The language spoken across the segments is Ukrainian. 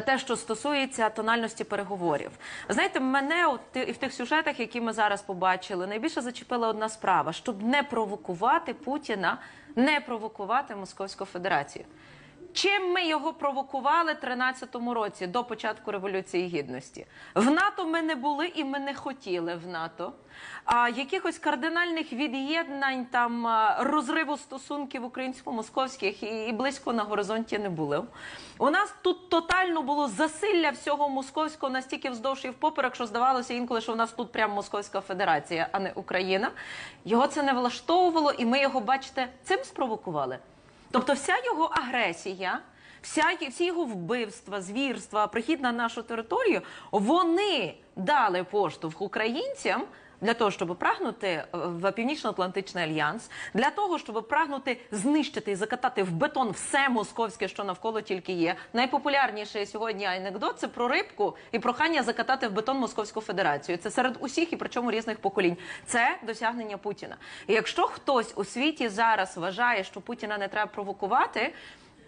Те, що стосується тональності переговорів, знаєте, мене от і в тих сюжетах, які ми зараз побачили, найбільше зачепила одна справа: щоб не провокувати Путіна, не провокувати Московську Федерацію. Чим ми його провокували в 13-му році до початку революції гідності? В НАТО ми не були і ми не хотіли в НАТО. А якихось кардинальних від'єднань там розриву стосунків українсько-московських і, і близько на горизонті не було. У нас тут тотально було засилля всього московського настільки вздовж і впоперек, що здавалося інколи, що в нас тут прямо Московська Федерація, а не Україна. Його це не влаштовувало, і ми його, бачите, цим спровокували. Тобто, вся його агресія, вся всі його вбивства, звірства, прихід на нашу територію, вони дали поштовх українцям. Для того щоб прагнути е, в північно-атлантичний альянс, для того щоб прагнути знищити і закатати в бетон все московське, що навколо тільки є. Найпопулярніший сьогодні анекдот це про рибку і прохання закатати в бетон Московську Федерацію. Це серед усіх і причому різних поколінь. Це досягнення Путіна. І якщо хтось у світі зараз вважає, що Путіна не треба провокувати.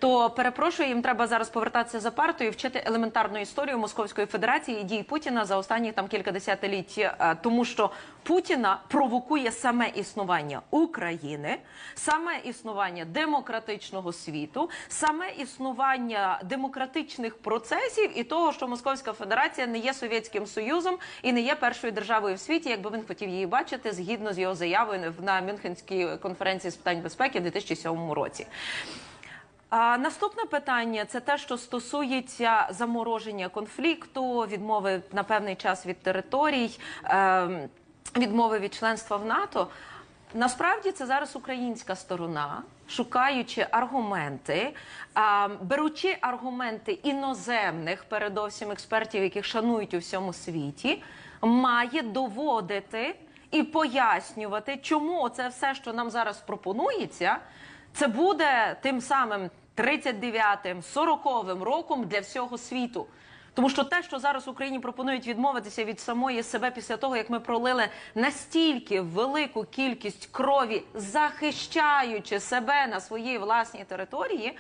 То перепрошую, їм треба зараз повертатися за партою і вчити елементарну історію Московської Федерації і дій Путіна за останні там кілька десятиліть, е, тому що Путіна провокує саме існування України, саме існування демократичного світу, саме існування демократичних процесів і того, що Московська Федерація не є Совєтським Союзом і не є першою державою в світі, якби він хотів її бачити згідно з його заявою на Мюнхенській конференції з питань безпеки в 2007 році. Наступне питання це те, що стосується замороження конфлікту, відмови на певний час від територій, ем, відмови від членства в НАТО. Насправді це зараз українська сторона, шукаючи аргументи, беручи аргументи іноземних, передовсім експертів, яких шанують у всьому світі, має доводити і пояснювати, чому це все, що нам зараз пропонується, це буде тим самим 39-м, 40-м роком для всього світу. Тому що те, що зараз Україні пропонують відмовитися від самої себе після того, як ми пролили настільки велику кількість крові, захищаючи себе на своїй власній території,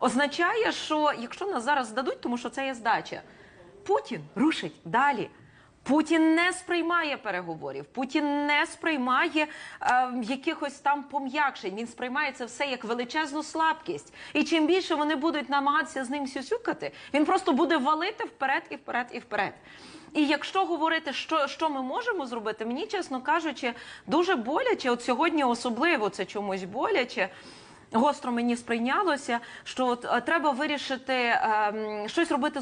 означає, що якщо нас зараз здадуть, тому що це є здача, Путін рушить далі. Путін не сприймає переговорів, Путін не сприймає е, якихось там пом'якшень. Він сприймає це все як величезну слабкість. І чим більше вони будуть намагатися з ним сюсюкати, він просто буде валити вперед і вперед і вперед. І якщо говорити, що, що ми можемо зробити, мені чесно кажучи, дуже боляче. От сьогодні особливо це чомусь боляче. Гостро мені сприйнялося, що от, е, треба вирішити ем, щось робити з.